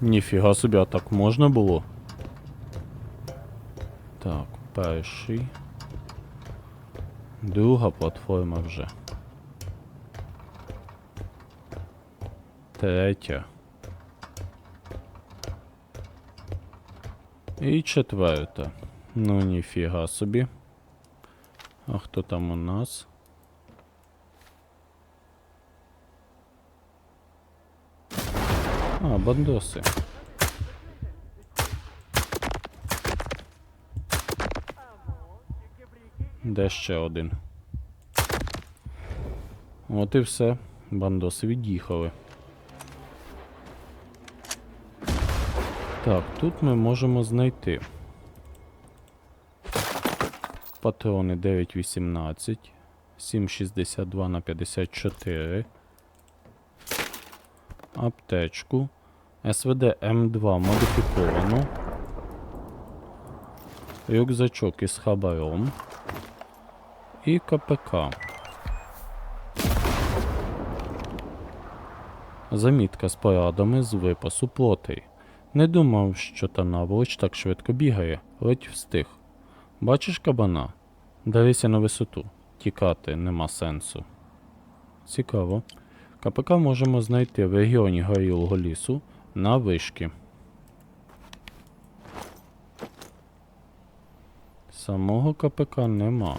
Ніфіга собі, а так можна було? Так, перший. Друга платформа вже. Третя. І четверта. Ну ніфіга собі. А хто там у нас? А, бандоси. Де ще один? От і все. Бандоси від'їхали. Так, тут ми можемо знайти. Патрони 9.18, 7.62 на 54. Аптечку. СВД М2 модифіковано. Рюкзачок із хабаром. І КПК. Замітка з порадами з випасу плотей. Не думав, що та наволоч так швидко бігає, ледь встиг. Бачиш кабана? Дивися на висоту. Тікати нема сенсу. Цікаво. КПК можемо знайти в регіоні горілого лісу на вишки. Самого КПК нема.